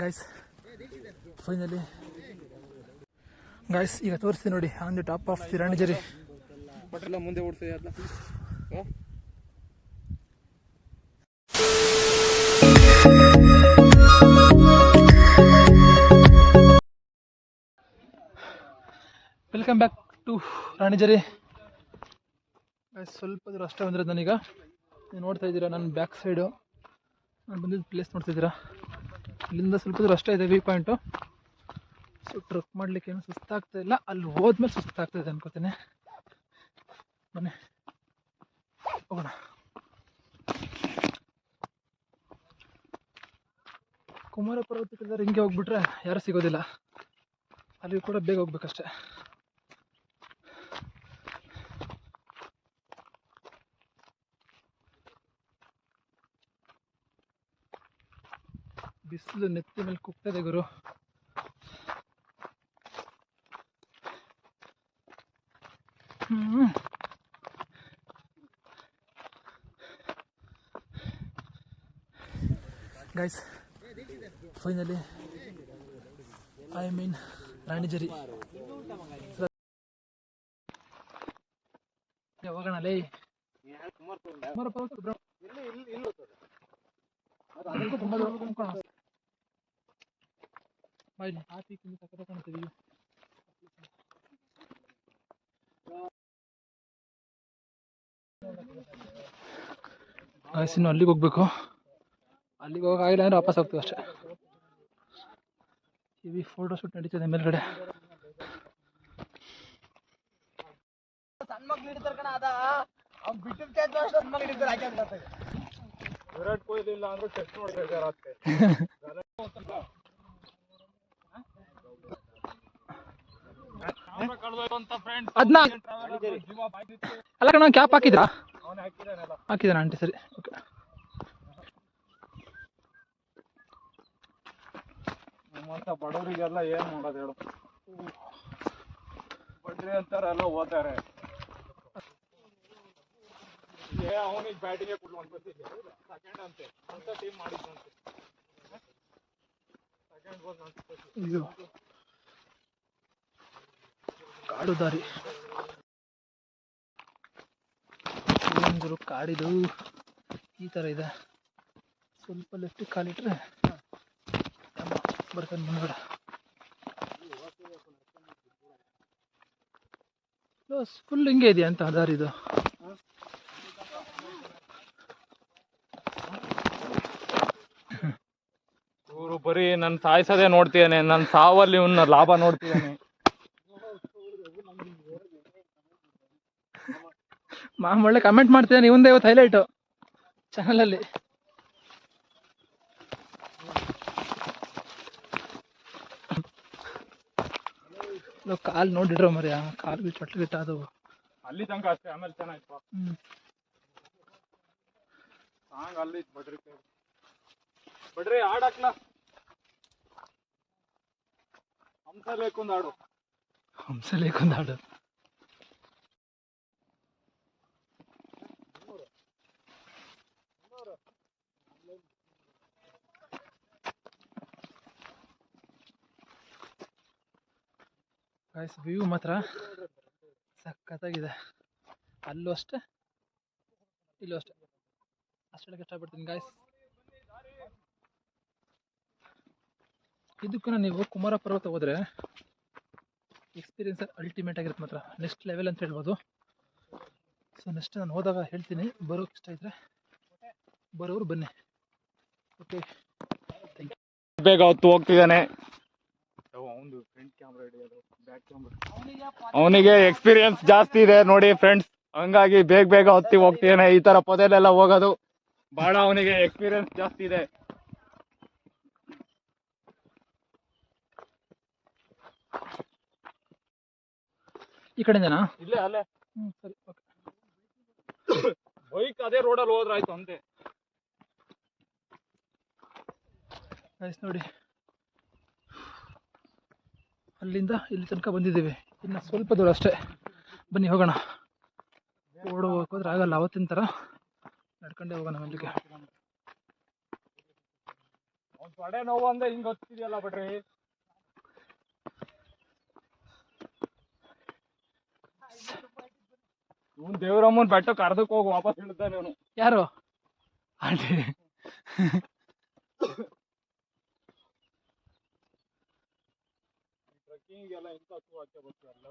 Guys finally guys ಈಗ ತೋರಿಸ್ತೀನಿ ನೋಡಿ on the top of the Ranijhari. ಮುಂದೆ ಓಡಿಸಿದೆ ಅದನ್ನ ವೆಲ್ಕಮ್ ಬ್ಯಾಕ್ ಟು ರಾಣಿಜರಿ ಸ್ವಲ್ಪ ದೂರ ಅಷ್ಟೇ ಬಂದಿರೋದು ನಾನೀಗ. ನೀವು ನೋಡ್ತಾ ಇದ್ದೀರಾ, ನನ್ನ ಬ್ಯಾಕ್ ಸೈಡು ನಾನು ಬಂದಿದ್ದ ಪ್ಲೇಸ್ ನೋಡ್ತಾ ಇದ್ದೀರಾ? ಇಲ್ಲಿಂದ ಸ್ವಲ್ಪ ದೂರ ಅಷ್ಟೇ ಇದೆ ವ್ಯೂ ಪಾಯಿಂಟು ಸೊ ಟ್ರಕ್ ಮಾಡ್ಲಿಕ್ಕೆ ಏನು ಸುಸ್ತಾಗ್ತಾ ಇಲ್ಲ. ಅಲ್ಲಿ ಹೋದ್ಮೇಲೆ ಸುಸ್ತಾಗ್ತಾ ಇದೆ ಅನ್ಕೋತೀನಿ. ಬನ್ನಿ. ಹೋಗೋಣ. ಕುಮಾರ ಪರ್ವತಕ್ಕೆ ಹಿಂಗೆ ಹೋಗ್ಬಿಟ್ರೆ ಯಾರು ಸಿಗೋದಿಲ್ಲ. ಅಲ್ಲಿ ಕೂಡ ಬೇಗ ಹೋಗ್ಬೇಕಷ್ಟೆ. ಬಿಸಿಲು ನೆತ್ತಿ ಮೇಲೆ ಕುಗ್ತದೆ ಗುರು. ಹ್ಮ್. Guys finally I mean Ranijhari ಹೋಗೋಣ ಲೇ. ಕುಮಾರ ಪರ್ವತ ಬ್ರ- ಅದಕ್ಕೂ ತುಂಬಾ ದೂರ ಹೋಗ್ಕೊಂಡು ಕಣೋ. ಬಾ ಇಲ್ಲಿ, ಆ peak ಹಾಕಿ ಸಖತ್ತಾಗಿ ಕಾಣ್ತದೆ ಇನ್ನು ಅಲ್ಲಿಗೆ ಹೋಗ್ಬೇಕು. ಅಲ್ಲಿಗೆ ಹೋಗಾಗಿಲ್ಲ ಅಂದ್ರೆ ವಾಪಸ್ ಹೋಗ್ತೀವಿ ಅಷ್ಟೇ. ಇವಿ ಫೋಟೋ ಶೂಟ್ ನಡೀತದೆ ಮೇಲ್ಗಡೆ. ವಿರಾಟ್ ಕೊಹ್ಲಿ ಇಲ್ಲ ಅಂದ್ರೆ ಟೆಸ್ಟ್ ನೋಡ್ಬೇಕಾಗತ್ತೆ ಅದ್ನ ಅಲ್ಲ ಕಣ ಕ್ಯಾಪ್ ಹಾಕಿದ್ರಾ? ಅವನು ಹಾಕಿದಾನೆಲ್ಲ ಹಾಕಿದಾನ ಆಂಟಿ ಸರಿ ಓಕೆ. ನಮ್ಮಂತ ಬಡವರಿಗೆಲ್ಲ ಏನ್ ಮಾಡೋದು ಹೇಳು. ಬಡ್ರಿ ಅಂತಾರೆಲ್ಲ ಓದ್ತಾರೆ. ಏ ಅವನಿಗೆ ಬ್ಯಾಟಿಂಗ್ ಕೊಡ್ಲು ಅನ್ಕೋತಿದ್ದೆ ಸೆಕೆಂಡ್ ಅಂತೆ. ಅಂತ ಟೀಮ್ ಮಾಡಿದ್ದಂತೆ ಸೆಕೆಂಡ್ ಬಂದು ಕಾಡು ದಾರಿ ಕಾಡಿದು ಈ ಥರ ಇದೆ. ಸ್ವಲ್ಪ ಲೆಫ್ಟ್ ಕಾಲಿಟ್ರೆ ಬರ್ತಾನೆ ಮುಂದ್ಗಡೆ. ಫುಲ್ ಹಿಂಗೆ ಇದೆಯಾ ಅಂತ ದಾರಿ ಇದು? ಬರೀ ನನ್ ಸಾಯಿಸೋದೇ ನೋಡ್ತಿದ್ದಾನೆ ನನ್ನ ಸಾವಲ್ಲಿ ಇವನ್ನ ಲಾಭ ನೋಡ್ತಿದ್ದಾನೆ ಮಾಮ್ ಒಳ್ಳೆ ಕಮೆಂಟ್ ಮಾಡ್ತಿದ್ದಾನೆ ಇವಂದೇ ಇವತ್ತು ಹೈಲೈಟು ಚಾನಲಲ್ಲಿ ಕಾಲು ನೋಡಿಡ್ರ ಮರಿ ಕಾಲು ಬಿ ಚೊಟ್ಟ ಬಿಟ್ಟ ಅದು. ಅಲ್ಲಿ ತನಕ ಅಷ್ಟೇ ಆಮೇಲೆ ಚೆನ್ನಾಗಿತ್ತು ಸಾಂಗ್ ಅಲ್ಲಿ ಬಡ್ರಿ ಬಡ್ರಿ ಹಾಡಾಕ್ಲ ಹಂಸಲೇಕೊಂದು ಹಾಡು. ಹಂಸಲೇಕೊಂದು ಹಾಡು. ಗಾಯ್ಸ್ ವ್ಯೂ ಮಾತ್ರ ಸಖತ್ತಾಗಿದೆ. ಅಲ್ಲೂ ಅಷ್ಟೇ, ಇಲ್ಲೂ ಅಷ್ಟೇ. ಅಷ್ಟೇ ಇಷ್ಟಪಡ್ತೀನಿ ಗಾಯ್ಸ್ ಇದಕ್ಕೂ ನೀವು ಕುಮಾರ ಪರ್ವತ ಹೋದ್ರೆ ಎಕ್ಸ್ಪೀರಿಯನ್ಸ್ ಅಲ್ಟಿಮೇಟ್ ಆಗಿರುತ್ತೆ ಮಾತ್ರ. ನೆಕ್ಸ್ಟ್ ಲೆವೆಲ್ ಅಂತ ಹೇಳ್ಬೋದು. ಸೊ ನೆಕ್ಸ್ಟ್ ನಾನು ಹೋದಾಗ ಹೇಳ್ತೀನಿ. ಬರೋಕೆ ಇಷ್ಟ ಇದ್ರೆ ಬರೋರು ಬನ್ನಿ. ಓಕೆ ಬೇಗ ಹೊತ್ತು ಹೋಗ್ತಿದ್ದಾನೆ ಅವನು ಫ್ರಂಟ್ ಕ್ಯಾಮ್ರಾ ಹಿಡಿಯೋದು ಬ್ಯಾಕ್ ಕ್ಯಾಮ್ರಾ ಅವನಿಗೆ ಎಕ್ಸ್ಪೀರಿಯನ್ಸ್ ಜಾಸ್ತಿ ಇದೆ ನೋಡಿ ಫ್ರೆಂಡ್ಸ್ ಹಂಗಾಗಿ ಬೇಗ ಬೇಗ ಹೊತ್ತಿ ಹೋಗ್ತೇನೆ. ಈ ತರ ಪೊದೆಲೆಲ್ಲ ಹೋಗೋದು ಬಹಳ ಅವನಿಗೆ ಎಕ್ಸ್ಪೀರಿಯನ್ಸ್ ಜಾಸ್ತಿ ಇದೆ. ಈ ಕಡೆಯಿಂದನಾ? ಇಲ್ಲೇ ಅಲ್ಲೇ. ಸರಿ ಓಕೆ. ಬೈಕ್ ಅದೇ ರೋಡಲ್ಲಿ ಹೋದ್ರಾಯ್ತು ಅಂತೆ. ನೋಡಿ. ಅಲ್ಲಿಂದ ಇಲ್ಲಿ ತನಕ ಬಂದಿದ್ದೀವಿ. ಇನ್ನು ಸ್ವಲ್ಪ ದೂರ ಅಷ್ಟೇ. ಬನ್ನಿ ಹೋಗೋಣ. ಓಡೋ ಹೋಗೋದ್ರೆ ಆಗಲ್ಲ ಅವತ್ತಿನ ಥರ ನಡ್ಕೊಂಡೇ ಹೋಗೋಣ ಅಲ್ಲಿಗೆ. ತೊಡೆ ನೋವು ಅಂದ್ರೆ ಹಿಂಗೆ ಗೊತ್ತಿದೆಯಲ್ಲ ಬಿಡ್ರಿ. ಇವ್ನು ದೇವರಮ್ಮನ್ ಬೆಟ್ಟ ಕರ್ದಕ್ ಹೋಗಿ ವಾಪಸ್ ಅವನು ಯಾರು? ಆಂಟಿ ಟ್ರೆಕ್ಕಿಂಗೆಲ್ಲ ಇಂಥ ಹಚ್ಚು ಗೊತ್ತಲ್ಲ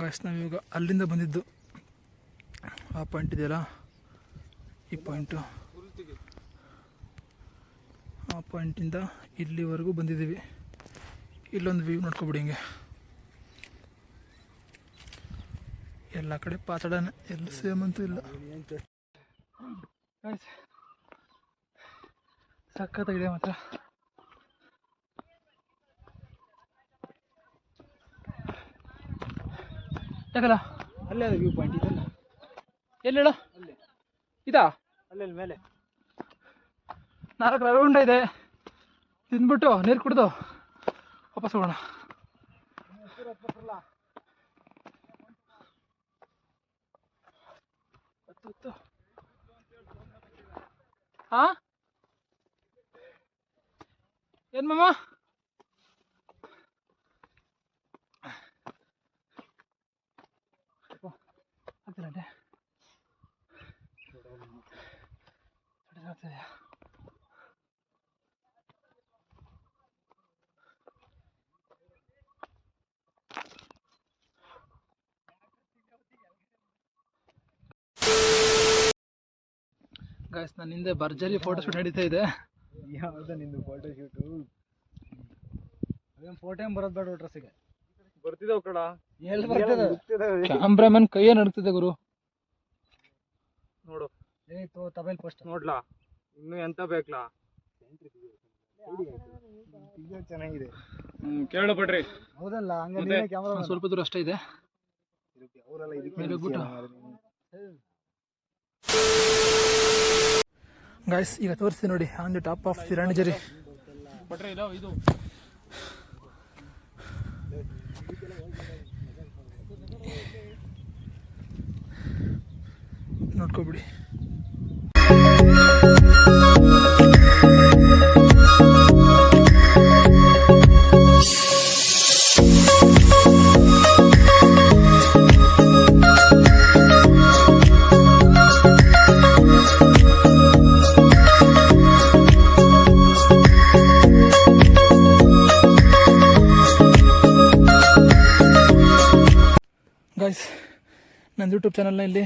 ಗಾಯ್ಸ್ ನಾವು ಇವಾಗ ಅಲ್ಲಿಂದ ಬಂದಿದ್ದು. ಆ ಪಾಯಿಂಟ್ ಇದೆಯಲ್ಲ? ಈ ಪಾಯಿಂಟು ಆ ಪಾಯಿಂಟಿಂದ ಇಲ್ಲಿವರೆಗೂ ಬಂದಿದ್ದೀವಿ. ಇಲ್ಲೊಂದು ವ್ಯೂ ನೋಡ್ಕೊಬಿಡಿ ಹಿಂಗೆ. ಎಲ್ಲ ಕಡೆ ಪಾತಡನೆ ಎಲ್ಲ ಸೇಮ್ ಅಂತೂ ಇಲ್ಲ. ಸಕ್ಕತ್ತಾಗಿದೆ ಸಖತ್ತಾಗಿದೆ ಮಾತ್ರ. ಯಾಕಲ್ಲ? ಅಲ್ಲೇ ಅದು ವ್ಯೂ ಪಾಯಿಂಟ್ ಇದೆಲ್ಲ. ಎಲ್ಲಿ ಹೇಳು? ಅಲ್ಲೇ. ಇದಾ? ಅಲ್ಲೇ ಮೇಲೆ. ನಾಲ್ಕು ರವೆ ಉಂಡೆ ಇದೆ. ತಿಂದ್ಬಿಟ್ಟು ನೀರು ಕುಡಿದು ವಾಪಸ್ ಹೋಗೋಣ. Ha? Gjør mamma. Hva er det? Hva er det? Guys ನನ್ನ ಹಿಂದೆ ಭರ್ಜರಿ ಫೋಟೋ ಶೂಟ್ ನಡೀತಾ ಇದೆ. ಯಾವ್ದು ನಿಂದು ಫೋಟೋ ಶೂಟು ಅದೇನು ಫೋಟೋ ಟೈಮ್ ಬರೋದು ಬೇಡ ಡ್ರೆಸ್ಸಿಗೆ ಬರ್ತಿದ್ದಾವ ಕಡ ಎಲ್ಲಿ ಬರ್ತದೆ ಕ್ಯಾಮ್ರಾಮನ್ ಕೈಯೇ ನಡುತ್ತಿದೆ ಗುರು. ನೋಡು. ಏ ತೋ ತಬೈಲ್ ಫಸ್ಟ್ ನೋಡ್ಲಾ? ಇನ್ನು ಎಂತ ಬೇಕಲಾ? ಚೆನ್ನಾಗಿದೆ. ಹ್ಮ್ ಕೇಳು ಬಿಡ್ರಿ ಹೌದಲ್ಲ ಹಂಗ ಮತ್ತೆ? ಕ್ಯಾಮ್ರಾ ಸ್ವಲ್ಪ ದೂರ ಅಷ್ಟೇ ಇದೆ. ಅವರೆಲ್ಲ ಇದಕ್ಕೆ ಮೇಲೆ? ಗಾಯ್ಸ್ ಈಗ ತೋರಿಸ್ತೀನಿ ನೋಡಿ on the top of the Ranijhari. ನೋಡ್ಕೊಬಿಡಿ. ನನ್ನ ಇಲ್ಲಿ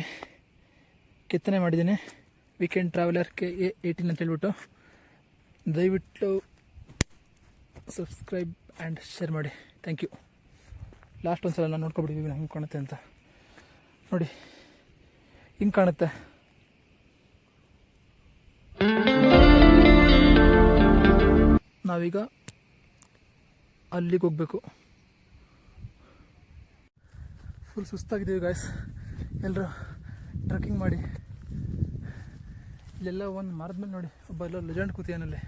ಕೆತ್ತನೆ ಮಾಡಿದ್ದೀನಿ. Weekend traveller K A eighteen ಅಂತ ಹೇಳ್ಬಿಟ್ಟು. ದಯವಿಟ್ಟು ಸಬ್ಸ್ಕ್ರೈಬ್ ಆ್ಯಂಡ್ ಶೇರ್ ಮಾಡಿ. ಥ್ಯಾಂಕ್ ಯು ಲಾಸ್ಟ್ ಒಂದು ಸಲ ನಾನು ನೋಡ್ಕೊಬಿಟ್ಟಿದ್ದೀವಿ ಹೆಂಗೆ ಕಾಣುತ್ತೆ ಅಂತ. ನೋಡಿ, ಹಿಂಗೆ ಕಾಣುತ್ತೆ. ನಾವೀಗ ಅಲ್ಲಿಗೆ ಹೋಗಬೇಕು. ಫುಲ್ ಸುಸ್ತಾಗಿದ್ದೀವಿ ಗಾಯ್ಸ್ ಎಲ್ಲರೂ ಟ್ರಕ್ಕಿಂಗ್ ಮಾಡಿ. ಇಲ್ಲೆಲ್ಲ ಒಂದು ಮರದ ಮೇಲೆ ನೋಡಿ. ಒಬ್ಬ ಎಲ್ಲ ಲೆಜೆಂಡ್ ಕೂತಿಯಾನಲ್ಲಿ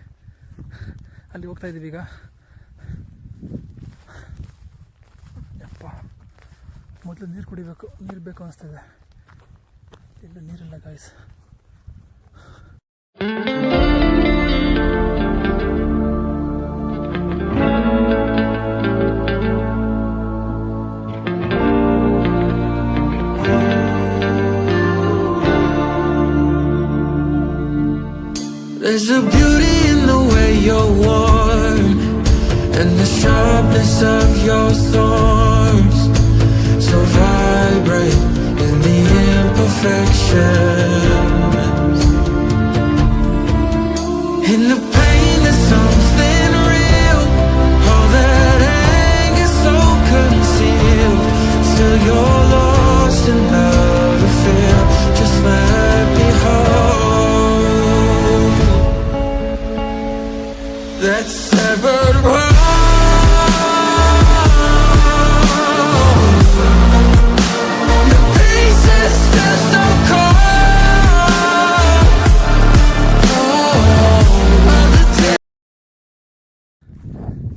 ಅಲ್ಲಿ ಹೋಗ್ತಾ ಇದ್ದೀವಿ ಈಗ. ಯಪ್ಪ. ಮೊದಲು ನೀರು ಕುಡಿಬೇಕು, ನೀರು ಬೇಕು ಅನಿಸ್ತದೆ. ಇಲ್ಲ ನೀರಿಲ್ಲ guys There's a beauty in the way you're worn And the sharpness of your thorns. So vibrant in the imperfections. In the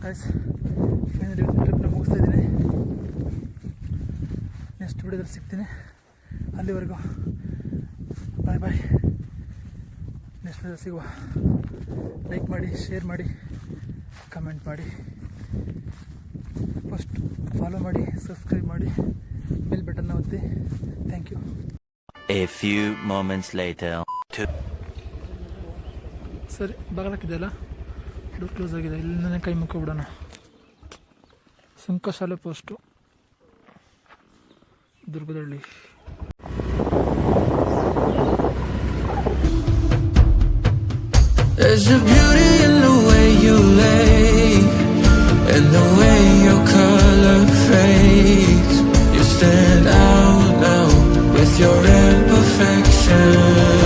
guys ಇವತ್ತು ಟ್ರಿಪ್ನ ಮುಗಿಸ್ತಾ ಇದ್ದೀನಿ. ನೆಕ್ಸ್ಟ್ ವಿಡಿಯೋದಲ್ಲಿ ಸಿಗ್ತೀನಿ. ಅಲ್ಲಿವರೆಗೂ ಬಾಯ್ ಬಾಯ್ ನೆಕ್ಸ್ಟ್ ವಿಡಿಯೋ ಸಿಗುವ. ಲೈಕ್ ಮಾಡಿ ಶೇರ್ ಮಾಡಿ ಕಮೆಂಟ್ ಮಾಡಿ. ಫಸ್ಟ್ ಫಾಲೋ ಮಾಡಿ ಸಬ್ಸ್ಕ್ರೈಬ್ ಮಾಡಿ. ಬೆಲ್ ಬಟನ್ನ ಒತ್ತಿ. Thank you A few moments later. ಸರಿ ಬಾಗಲಕ್ಕಿದೆಯಲ್ಲ ಡೋರ್ ಕ್ಲೋಸ್ ಆಗಿದೆ ಇಲ್ಲಿಂದನೇ ಕೈ ಮುಕ್ಕೋಬಿಡೋಣ Sunkashale post Durgadalli There's a beauty in the way you lay and the way your color fades. You stand out now with your imperfections.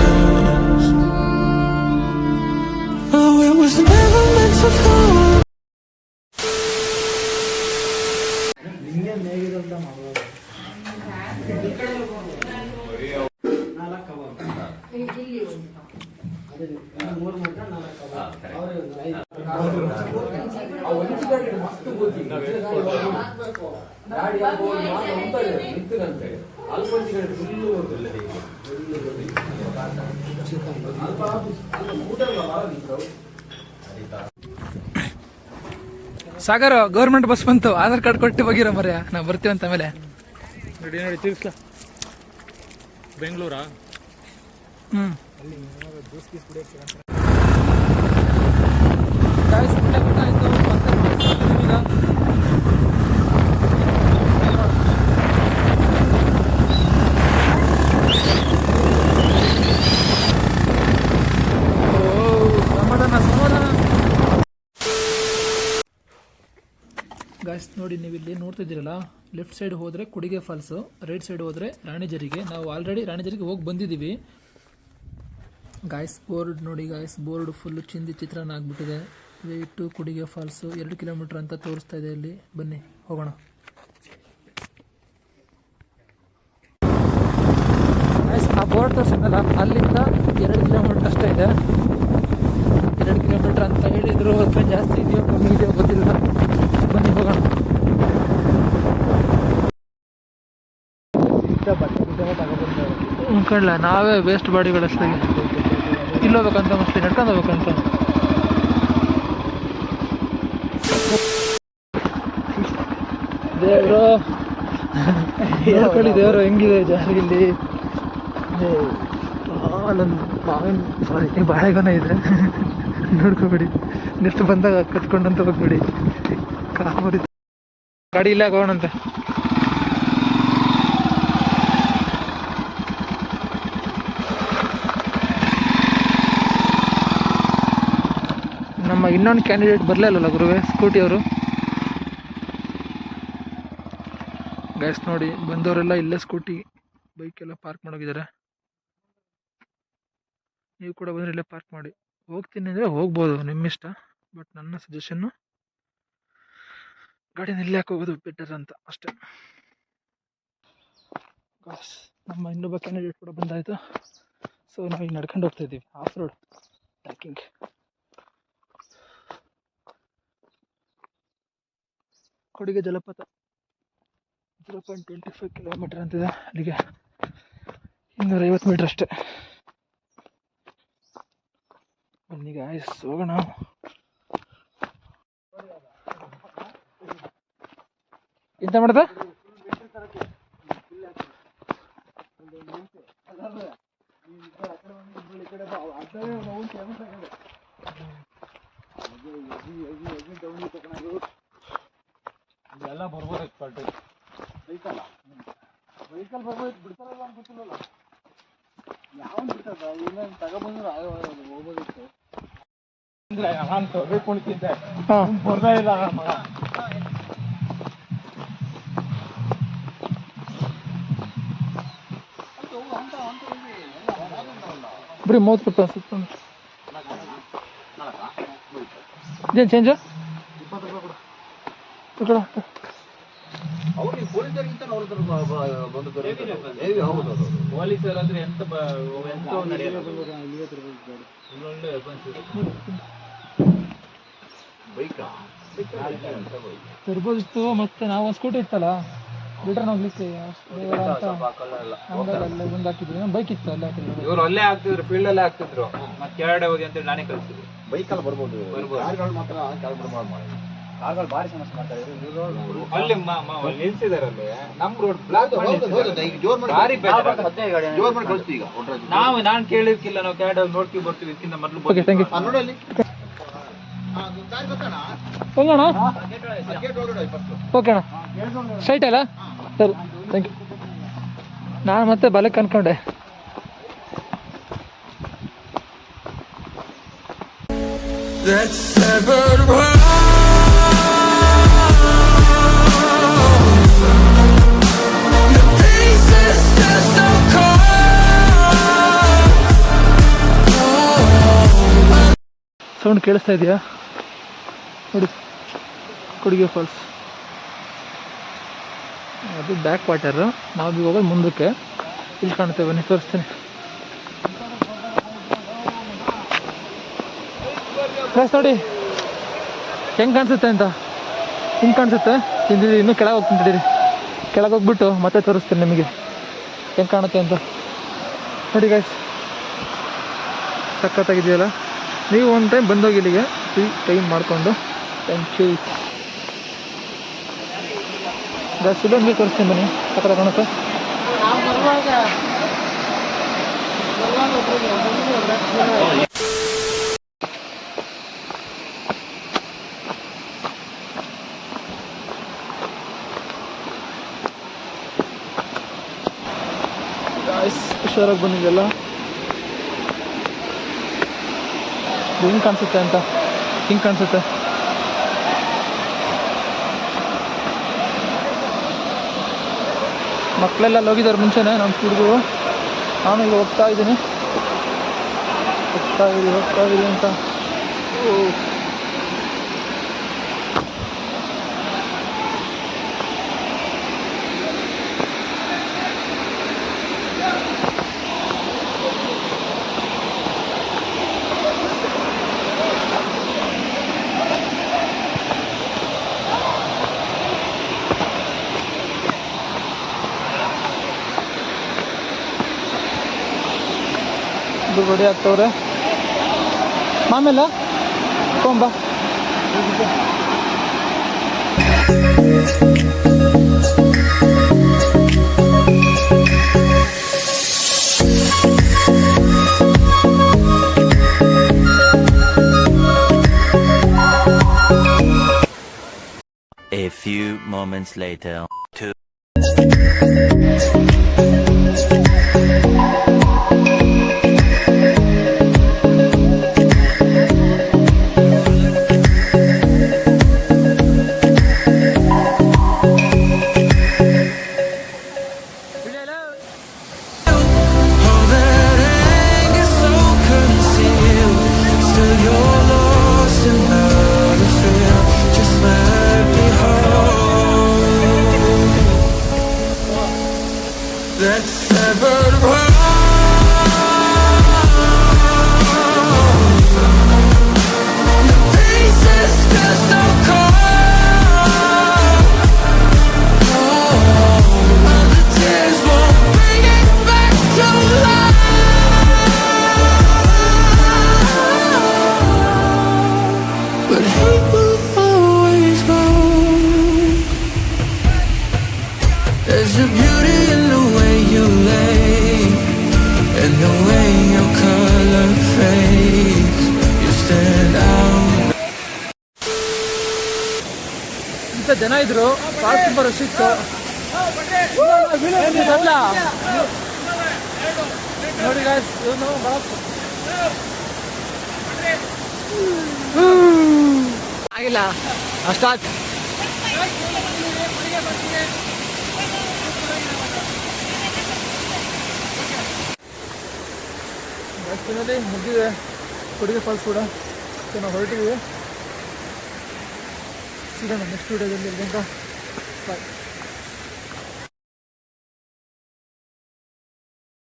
Sagara government bus ಬಂತು. Aadhaar card ಕೊಟ್ಟು ಹೋಗಿರೋ ಮರ್ಯ ನಾವು ಅಂತ ಆಮೇಲೆ. ನೋಡಿ ನೋಡಿ ತಿರ್ಸ್ಲಾ ಬೆಂಗಳೂರಾ? ಹ್ಞೂ ಗಾಯ್ಸ್ ನೋಡಿ ನೀವು ಇಲ್ಲಿ ನೋಡ್ತಾ ಇದ್ದೀರಲ್ಲ ಲೆಫ್ಟ್ ಸೈಡ್ ಹೋದರೆ ಕುಡಿಗೆ ಫಾಲ್ಸು ರೈಟ್ ಸೈಡ್ ಹೋದರೆ ರಾಣಿಜರಿಗೆ ನಾವು ಆಲ್ರೆಡಿ ರಾಣಿಜರಿಗೆ ಹೋಗಿ ಬಂದಿದ್ದೀವಿ. ಗಾಯ್ಸ್ ಬೋರ್ಡ್ ನೋಡಿ ಗಾಯ್ಸ್ ಬೋರ್ಡ್ ಫುಲ್ಲು ಚಿಂದಿ ಚಿತ್ರನ ಆಗ್ಬಿಟ್ಟಿದೆ. ವೇಟು ಕುಡಿಗೆ ಫಾಲ್ಸು ಎರಡು ಕಿಲೋಮೀಟ್ರ್ ಅಂತ ತೋರಿಸ್ತಾ ಇದೆ ಇಲ್ಲಿ. ಬನ್ನಿ, ಹೋಗೋಣ. ಆ ಬೋರ್ಡ್ ತೋರಿಸಿದ್ನಲ್ಲ, ಅಲ್ಲಿಂದ ಎರಡು ಕಿಲೋಮೀಟ್ರ್ ಅಷ್ಟೇ ಇದೆ. ಎರಡು ಕಿಲೋಮೀಟ್ರ್ ಅಂತ ಹೇಳಿದ್ರು ಅಥವಾ ಜಾಸ್ತಿ ಇದೆಯೋ ಕಮ್ಮಿ ಇದೆಯೋ ಗೊತ್ತಿಲ್ಲ. ಬನ್ನಿ, ಹೋಗೋಣ. ಅನ್ಕೊಳ್ಳ ನಾವೇ ವೇಸ್ಟ್ ಬಾಡಿಗಳಷ್ಟೇ ಇಲ್ಲೋಗ್ಬೇಕಂತ ಮಸ್ತಿ ನಡ್ಕೊಂಡು ಹೋಗ್ಬೇಕಂತ. ದೇವರು? ನೋಡ್ಕೊಳ್ಳಿ ದೇವರು ಹೆಂಗಿದೆ ಇಲ್ಲಿ ನನ್ನ ಮಾವಿನ ಸಾರಿ ಬಾಳೆಗೊನ ಇದೆ ನೋಡ್ಕೋಬೇಡಿ. ನೆಕ್ಸ್ಟ್ ಬಂದಾಗ ಕಟ್ಕೊಂಡಂತ ಹೋಗ್ಬೇಡಿ. ಗಾಡಿ ಇಲ್ಲ ಹೋಗೋಣಂತೆ ನಮ್ಮ ಇನ್ನೊಂದು ಕ್ಯಾಂಡಿಡೇಟ್ ಬರಲೇ ಇಲ್ಲಲ್ಲ ಗುರುವೆ? ಸ್ಕೂಟಿ ಅವರು ಗ್ಯಾಸ್ ನೋಡಿ, ಬಂದವರೆಲ್ಲ ಇಲ್ಲೇ ಸ್ಕೂಟಿ ಬೈಕ್ ಎಲ್ಲ ಪಾರ್ಕ್ ಮಾಡೋಗಿದ್ದಾರೆ. ನೀವು ಕೂಡ ಬಂದರೆ ಇಲ್ಲೇ ಪಾರ್ಕ್ ಮಾಡಿ. ಹೋಗ್ತೀನಿ ಅಂದರೆ ಹೋಗ್ಬೋದು ನಿಮ್ಮ ಇಷ್ಟ ಬಟ್ ನನ್ನ ಸಜೆಷನ್ನು ಗಾಡಿನ ಇಲ್ಲೇ ಯಾಕೆ ಹೋಗೋದು ಬೆಟರ್ ಅಂತ, ಅಷ್ಟೇ. ನಮ್ಮ ಇನ್ನೊಬ್ಬ ಕ್ಯಾಂಡಿಡೇಟ್ ಕೂಡ ಬಂದಾಯಿತು. ಸೊ ನಾವೀಗ ನಡ್ಕೊಂಡು ಹೋಗ್ತಾ ಇದ್ದೀವಿ ಆಫ್ ರೋಡ್ ಟ್ರ್ಯಾಕಿಂಗ್ ಕೊಡುಗೆ ಜಲಪಾತ. Zero point twenty five kilometer ಅಂತಿದೆ. ಅಲ್ಲಿಗೆ ಇನ್ನೂರ ಐವತ್ತು ಮೀಟ್ರ್ ಅಷ್ಟೇ. ಬನ್ನಿ ಗಾಯ್ಸ್ ಹೋಗೋಣ. ಎಂತ ಮಾಡ್ದ? ಎಲ್ಲ ವೆಹಿಕಲ್ ಬರ್ಬೋದು ಬಿಡ್ತಾರಲ್ಲ ಅಂತ ಗೊತ್ತಿಲ್ಲಲ್ಲ. ಯಾವ ಬಿಡ್ತದ ಇನ್ನೊಂದು ತಗೊಬಂದ್ರೆ ಹೋಗ್ಬೋದಿತ್ತು ಅಂದ್ರೆ ನಾನು ತೊಗರಿ ಕುಣಿತಿದ್ದೆ ಬರ್ದೇ ಇಲ್ಲ ನನ್ನ ಮಗ ಬರೀ ಮೂವತ್ತು ರೂಪಾಯಿ ಸುತ್ತ ಇದೇನು ಚೇಂಜು ತಗೊಳ ಪೊಲೀಸರು ಅಂದ್ರೆ ಎಂತ ಬ- ಎಂತ ನಡೆಯಲ್ಲ? ಬೈಕಾ. ತರ್ಬೋದಿತ್ತು ಮತ್ತೆ ನಾವು ಒಂದು ಸ್ಕೂಟಿ ಇತ್ತಲ್ಲ? ರಿಟರ್ನ್ ಹೋಗ್ಲಿಕ್ಕೆ ಮುಂದೆ ಹಾಕಿದ್ವಿ ಬೈಕ್ ಇತ್ತು ಅಲ್ಲೇ ಹಾಕಿದ್ರು ಇವ್ರು ಅಲ್ಲೇ ಆಗ್ತಿದ್ರು ಫೀಲ್ಡ್ ಅಲ್ಲೇ ಆಗ್ತಿದ್ರು ಮತ್ತೆ ಕೆಳಗಡೆ ಹೋಗಿ ಅಂತೇಳಿ ನಾನೇ ಕಳಿಸಿದ್ರು ಬೈಕಲ್ಲಿ ಬರ್ಬೋದು. ಬರ್ಬೋದು. ಮಾತ್ರ ಕಾರ್ಗಳು ಭಾರಿ ಸಮಸ್ಯೆ ಮಾಡ್ತಾರೆ ಇವ್ರು ಅಲ್ಲಿ ಮ- ಮ- ಅಲ್ಲಿ ನಿಲ್ಸಿದಾರೆ ಅಲ್ಲಿ ನಮ್ ರೋಡ್ ಬ್ಲಾಕ್ ಭಾರಿ ನಾವು ನಾನ್ ಕೇಳಿರ್ಕಿಲ್ಲ ನಾವು ಕ್ಯಾಡ್ ನೋಡ್ತೀವಿ ಬರ್ತೀವಿ ಇದಕ್ಕಿಂತ ಮೊದಲು ನೋಡಿ? ಹೋಗೋಣ? ಓಕೆ ಅಣ್ಣ. ಸ್ಟ್ರೈಟ್ ಅಲ್ಲ? ಸರಿ. ಥ್ಯಾಂಕ್ ಯು ನಾನು ಮತ್ತೆ ಬಲಕ್ಕೆ ಅನ್ಕೊಂಡೆ. That severed ಸೌಂಡ್ ಕೇಳಿಸ್ತಾ ಇದೆಯಾ? ನೋಡಿ, ಕೊಡುಗೆ ಫಾಲ್ಸ್ ಅದು ಬ್ಯಾಕ್ ವಾಟರು ನಾವು ಹೋಗೋದು ಮುಂದಕ್ಕೆ ಇಲ್ಲಿ ಕಾಣುತ್ತೆ ಬನ್ನಿ, ತೋರಿಸ್ತೀನಿ. ಕಳಿಸ್ ನೋಡಿ, ಹೆಂಗೆ ಕಾಣಿಸುತ್ತೆ ಅಂತ? ಹಿಂಗೆ ಕಾಣಿಸುತ್ತೆ? ಹಿಂದಿದ್ದು ಇನ್ನೂ ಕೆಳಗೆ ಹೋಗ್ತಿದ್ದೀರಿ ಕೆಳಗೆ ಹೋಗ್ಬಿಟ್ಟು ಮತ್ತೆ ತೋರಿಸ್ತೀನಿ ನಿಮಗೆ. ಹೆಂಗೆ ಕಾಣುತ್ತೆ ಅಂತ? ನೋಡಿ ಗಾಯ್ಸ್ ಸಖತ್ತಾಗಿದೆಯಲ್ಲ? ನೀವು ಒಂದು ಟೈಮ್ ಬಂದೋಗಿ ಇಲ್ಲಿಗೆ. ಫ್ರೀ ಟೈಮ್ ಮಾಡಿಕೊಂಡು. ಥ್ಯಾಂಕ್ ಯು ಜಾಸ್ತಿ ಬಂದು ತೋರಿಸ್ತೀನಿ ಬನ್ನಿ. ಆ ಥರ ಕಾಣುತ್ತೆ. ಹುಷಾರಾಗಿ ಹುಷಾರಾಗಿ ಬಂದಿದೆಯಲ್ಲ ಹಿಂಗೆ ಕಾಣಿಸುತ್ತೆ ಅಂತ ಹಿಂಗೆ ಕಾಣಿಸುತ್ತೆ ಮಕ್ಕಳೆಲ್ಲ ಹೋಗಿದ್ದಾರೆ ಮುಂಚೆನೆ, ನಮ್ಮ ಹುಡುಗರು. ನಾನು ಈಗ ಹೋಗ್ತಾ ಇದ್ದೀನಿ. ಹೋಗ್ತಾ ಇದ್ದೀನಿ ಹೋಗ್ತಾ ಇದ್ದೀನಿ ಅಂತ. ಓ. ಇದು ರೆಡಿ ಆಗ್ತವ್ರೆ ಆಮೇಲೆ ಕೊಂಬ A few moments later. Two. ಇಂಥ ಜನ ಇದ್ರು ಭಾಳ ತುಂಬ ರಶ್ ಇತ್ತು. ನೋಡಿ guys, ಇವ್ನು ಆಗಿಲ್ಲ. ಅಷ್ಟಾತ್ ಮುಗಿದಿದೆ. ಕೊಡುಗೆ ಫಾಲ್ಸ್ ಕೂಡ. ನಾವು ಹೊರಟಿದ್ದೀವಿ スダムのストレールデンが、はい。